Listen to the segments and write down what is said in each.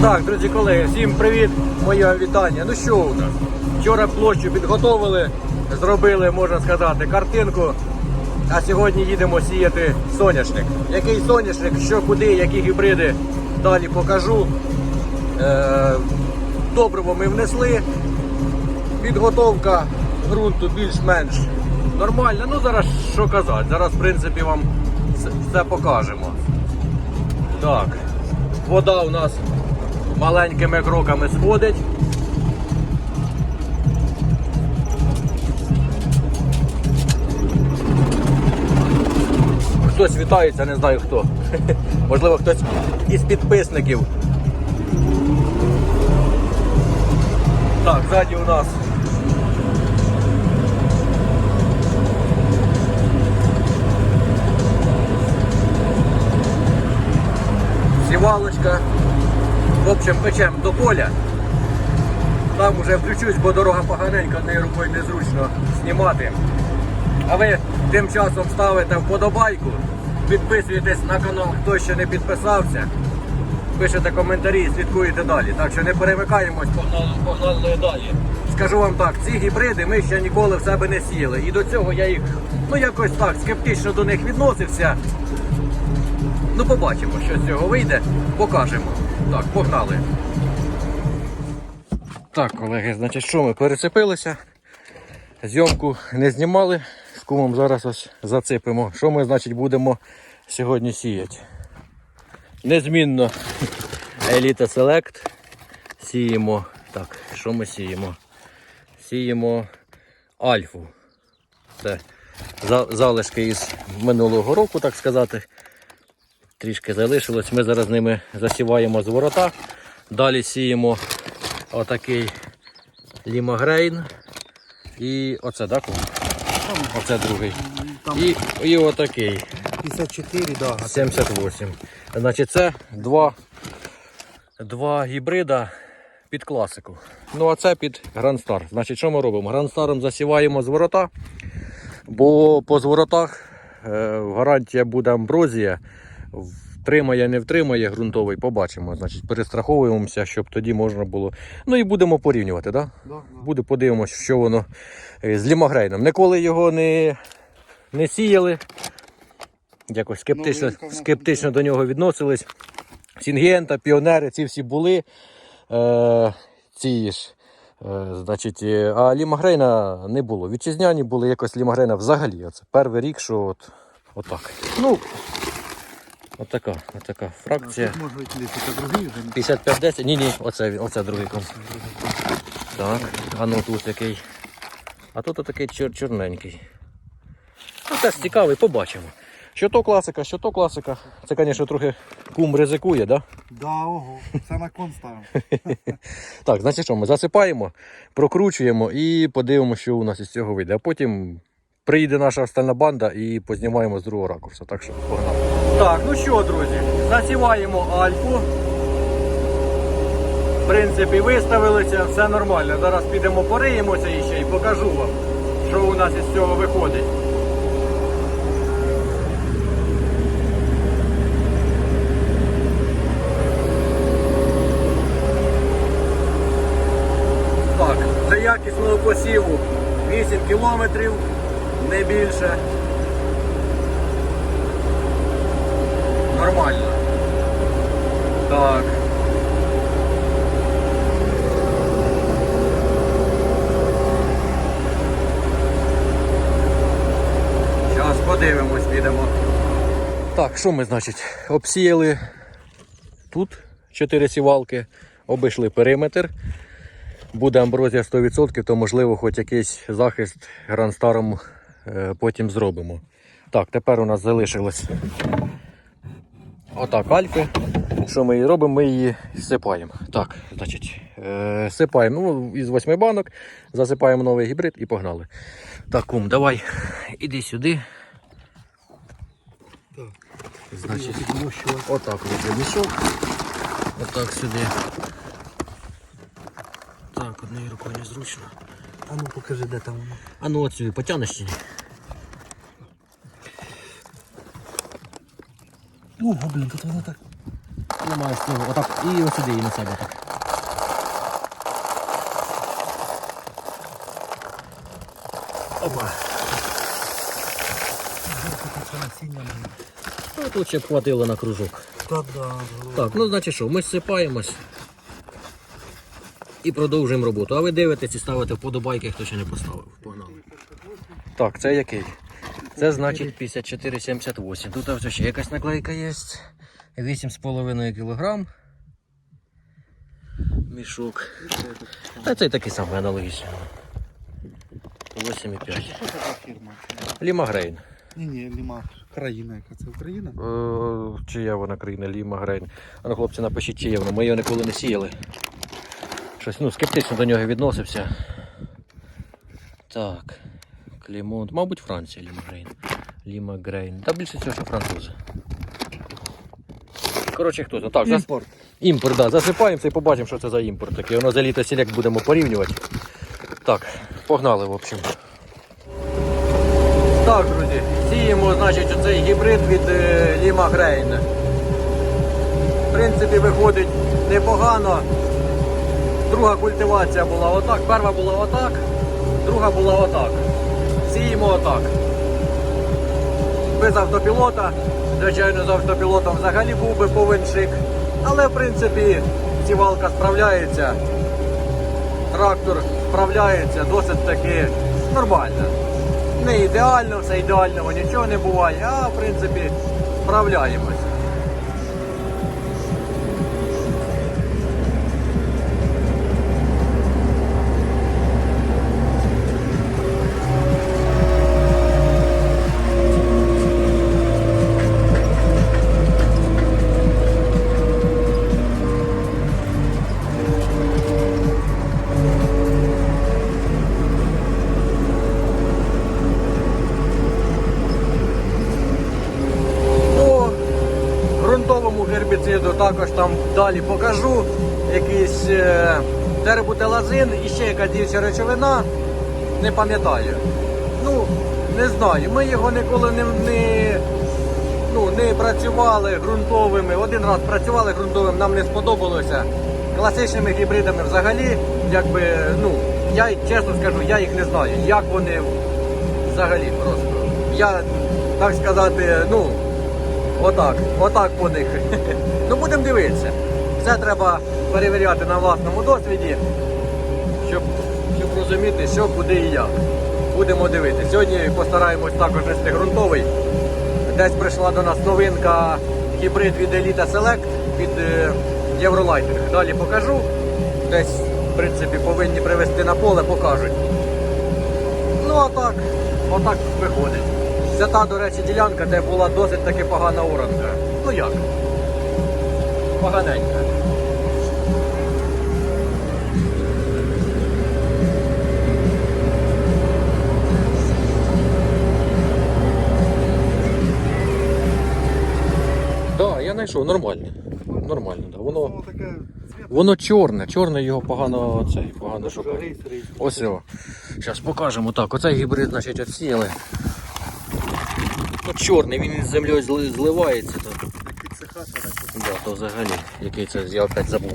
Так, друзі колеги, всім привіт, моє вітання. Ну що у нас? Вчора площу підготовили, зробили, можна сказати, картинку. А сьогодні їдемо сіяти соняшник. Який соняшник, що куди, які гібриди, далі покажу. Е, добриво ми внесли. Підготовка ґрунту більш-менш нормальна. Ну зараз що казати, зараз в принципі вам все- покажемо. Так, вода у нас маленькими кроками сходить. Хтось вітається, не знаю хто. Можливо, хтось із підписників. Так, ззаді у нас сівалочка. В общем, печем до поля. Там уже включусь, бо дорога поганенька, однією рукою незручно знімати. А ви тим часом ставите вподобайку, підписуєтесь на канал, хто ще не підписався, пишете коментарі, і слідкуєте далі. Так що не перемикаємось, погнали, погнали далі. Скажу вам так, ці гібриди ми ще ніколи в себе не сіяли. І до цього я їх ну якось так скептично до них відносився. Ну, побачимо, що з цього вийде, покажемо. Так, погнали. Так, колеги, значить, що ми перецепилися. Зйомку не знімали. З кумом зараз ось зацепимо. Що ми, значить, будемо сьогодні сіяти? Незмінно Еліта Select. Сіємо. Так, що ми сіємо? Сіємо альфу. Це залишки із минулого року, так сказати. Трішки залишилось. Ми зараз ними засіваємо з ворота. Далі сіємо отакий лімагрейн. І оце, так? Оце другий. І, і отакий 54, да. 78. Значить, це два, два гібрида під класику. Ну, а це під Star. Значить, що ми робимо? Starом засіваємо з ворота, бо по зворотах е, гарантія буде амброзія. Втримає, не втримає ґрунтовий, побачимо. Значить, перестраховуємося, щоб тоді можна було. Ну і будемо порівнювати, так? Да? Да, да. Буде, подивимось, що воно е, з лімагрейном. Ніколи його не, не сіяли. Якось скептично, нас скептично до нього відносились. Сінгента, піонери, ці всі були. Е, ці ж. Е, значить, е, а лімагрейна не було. Вітчизняні були якось лімагрейна взагалі. Оце перший рік, що от, отак. Ну, отака, отака фракція. Тут може бути другий 55-10. Ні, ні, оце, оце другий комп. Так, а ну тут який. А тут отакий чор чорненький. Ну, теж цікавий, побачимо. Що то класика, що то класика. Це, звісно, трохи кум ризикує, да? Да, ого. Це на кон ставимо. Так, значить що, ми засипаємо, прокручуємо і подивимося, що у нас із цього вийде. А потім приїде наша остальна банда і познімаємо з другого ракурсу. Так що погнали. Так, ну що, друзі, засіваємо альфу. В принципі, виставилися, все нормально. Зараз підемо пориємося іще і покажу вам, що у нас із цього виходить. Так, для якісного посіву 8 кілометрів, не більше. Нормально. Так. Зараз подивимось, підемо. Так, що ми, значить, обсіяли тут 4 сівалки, обійшли периметр буде амброзія 100%, то можливо хоч якийсь захист гранстаром е, потім зробимо. Так, тепер у нас залишилось отак альфи. Що ми її робимо? Ми її сипаємо. Так, значить, е, сипаємо ну, із восьми банок, засипаємо новий гібрид і погнали. Так, кум, давай, іди сюди. Так. Значить, отак вийде мішок. Отак сюди. Так, однією рукою незручно. А ну покажи, де там воно. А ну от сюди потягнеш чи ні? Ого, блін, тут воно так. тримаєш цього, отак, і ось сюди, і на себе так. Опа. Ну, тут ще б хватило на кружок. Так, да. Так, ну значить що, ми зсипаємось і продовжуємо роботу. А ви дивитесь і ставите вподобайки, хто ще не поставив. Погнали. Так, це який? Це значить 54,78. Тут ось ще якась наклейка є. 8,5 кг. Мішок. Та це такий самий аналогічний. 8,5. Що це за фірма? Лімагрейн. Ні, ні, Ліма. Країна, яка це Україна? Е, Чия вона країна, Ліма Грейн. А ну, хлопці, напишіть, чия вона. Ми його ніколи не сіяли. Щось ну, скептично до нього відносився. Так. Клімонт. Мабуть, Франція Ліма Грейн. Ліма Грейн. Та більше всього, що французи. Коротше, хто це? Так, зас... Імпорт. імпорт, да. засипаємося і побачимо, що це за імпорт такий. Воно за літо сілек будемо порівнювати. Так, погнали, в общем. Так, друзі, сіємо, значить, оцей гібрид від е, Ліма Грейн. В принципі, виходить непогано. Друга культивація була отак, перша була отак, друга була отак. Сіємо отак. Без автопілота. Звичайно, з автопілотом взагалі був би повиншик. Але в принципі сівалка справляється. Трактор справляється досить таки нормально. Не ідеально, все ідеального нічого не буває, а в принципі справляємось. Також там далі покажу. Якийсь е, тербутелазин і ще якась діюча речовина. Не пам'ятаю. Ну, не знаю. Ми його ніколи не, не, ну, не працювали ґрунтовими. Один раз працювали ґрунтовим, нам не сподобалося. Класичними гібридами взагалі, якби, ну, я чесно скажу, я їх не знаю. Як вони взагалі просто. Я, так сказати, ну, отак, отак по них. ну будемо дивитися. Все треба перевіряти на власному досвіді, щоб, щоб розуміти, що, куди і як. Будемо дивитися. Сьогодні постараємось також вести ґрунтовий. Десь прийшла до нас новинка гібрид від Elite Select від Eurolighter. Далі покажу. Десь, в принципі, повинні привезти на поле, покажуть. Ну а так, отак виходить. Це та, до речі, ділянка, де була досить таки погана оранка. Ну як? Поганенька. Так, да, я знайшов, нормально. Нормально, да. Воно, Воно чорне, чорне його погано цей, погано рейс. Ось його. Зараз покажемо так. Оцей гібрид, значить. Ну, чорний, він із землею зливається. Так. Да, то взагалі, який це я опять забув.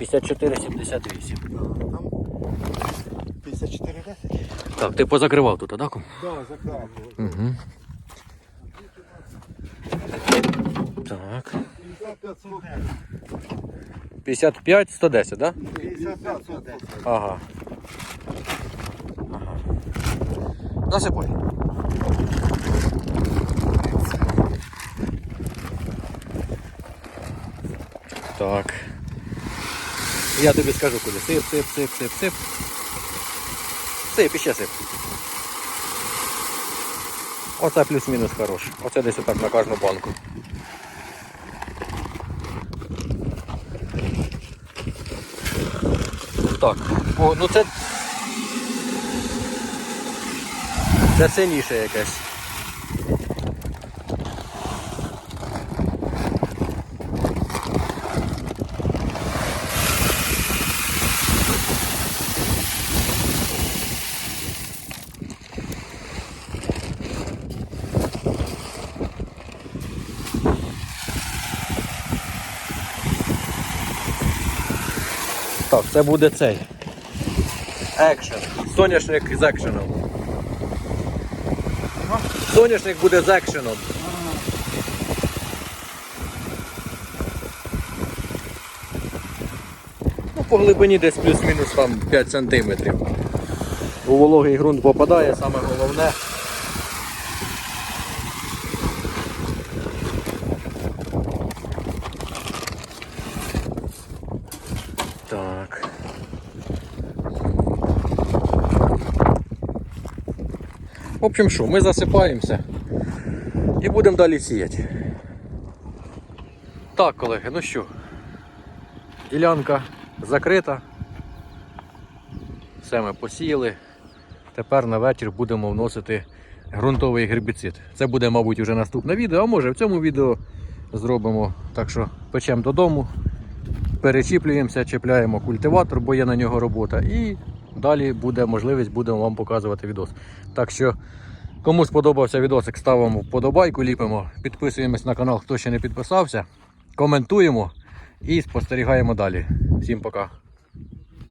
54,78. Там 54 10? Так, ти позакривав тут, так? Да, закрав. Угу. Так. 55 110, так? Да? 55 110. Ага. Ага. Насипай. Так. Я тобі скажу куди. Сип, сип, сип, сип, сип. Сип, іще сип. Оце плюс-мінус хорош. Оце десь отак на кожну банку. Так. О, ну це. Це сильніше якесь. Так, це буде цей. Екшен. Соняшник з екшеном. Соняшник буде з екшеном. Ну, по глибині десь плюс-мінус там 5 сантиметрів. У вологий ґрунт попадає, саме головне. В общем, що, ми засипаємося і будемо далі сіяти. Так, колеги, ну що, ділянка закрита. Все ми посіяли. Тепер на вечір будемо вносити ґрунтовий гербіцид. Це буде, мабуть, вже наступне відео, а може в цьому відео зробимо. Так що печемо додому, перечіплюємося, чіпляємо культиватор, бо є на нього робота. І далі буде можливість, будемо вам показувати відос. Так що, кому сподобався відосик, ставимо вподобайку, ліпимо, підписуємось на канал, хто ще не підписався, коментуємо і спостерігаємо далі. Всім пока.